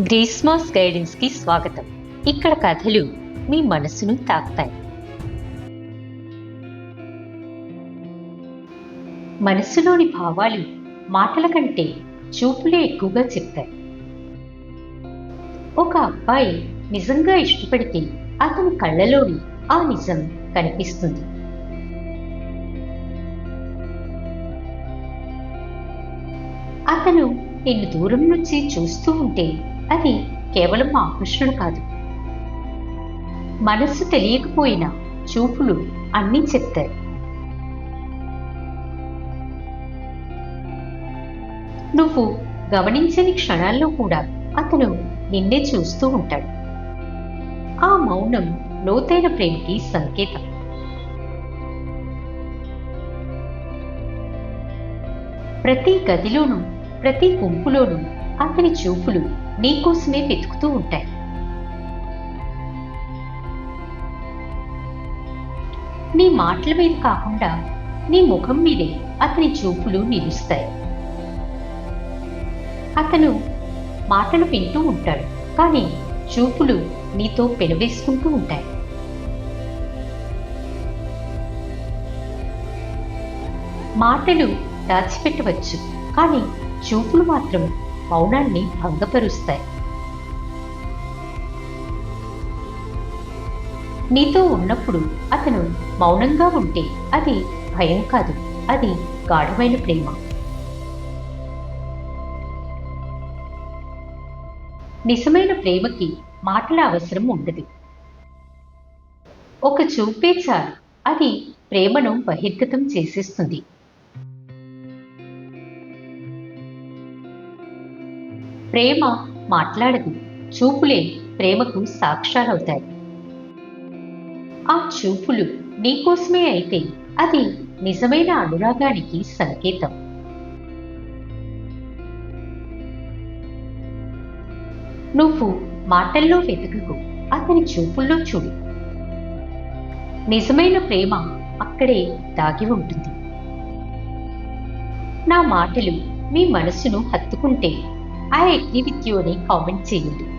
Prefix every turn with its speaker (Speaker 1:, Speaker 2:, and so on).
Speaker 1: గ్రీస్మాస్ గైడెన్స్కి స్వాగతం. ఇక్కడ కథలు మీ మనసును తాకుతాయి. మనసులోని భావాలు మాటల కంటే చూపులే ఎక్కువగా చెప్తాయి. ఒక అబ్బాయి నిజంగా ఇష్టపడితే అతని కళ్ళలోని ఆ నిజం కనిపిస్తుంది. అతను నిన్ను దూరం నుంచి చూస్తూ ఉంటే అది కేవలం ఆకర్షణ కాదు. మనస్సు తెలియకపోయినా చూపులు అన్నీ చెప్తాయి. నువ్వు గమనించని క్షణాల్లో కూడా అతను నిన్నే చూస్తూ ఉంటాడు. ఆ మౌనం లోతైన ప్రేమకి సంకేతం. ప్రతి గదిలోనూ ప్రతి గుంపులోనూ అతని చూపులు నీకోసమే వెతుకుతూ ఉంటాయి. నీ మాటల మీద కాకుండా నీ ముఖం మీదే అతని చూపులు నిలుస్తాయి. అతను మాటలు వింటూ ఉంటాడు కానీ చూపులు నీతో పెనవేసుకుంటూ ఉంటాయి. మాటలు దాచిపెట్టవచ్చు కానీ చూపులు మాత్రం మౌనాన్ని భంగపరుస్తాయి. నీతో ఉన్నప్పుడు అతను మౌనంగా ఉంటే అది భయం కాదు అది గాఢమైన ప్రేమ. నిజమైన ప్రేమకి మాటల అవసరం ఉండదు. ఒక చూపే చాలు అది ప్రేమను బహిర్గతం చేసేస్తుంది. ప్రేమ మాట్లాడదు. చూపులే ప్రేమకు సాక్ష్యాలవుతాయి ఆ చూపులు నీకోసమే అయితే అది నిజమైన అనురాగానికి సంకేతం. నువ్వు మాటల్లో వెతకకు అతని చూపుల్లో చూడు. నిజమైన ప్రేమ అక్కడే దాగి ఉంటుంది. నా మాటలు మీ మనసును హత్తుకుంటే ആ യജ്ഞവിദ്യയോടെ കമന്റ് ചെയ്യുന്നു.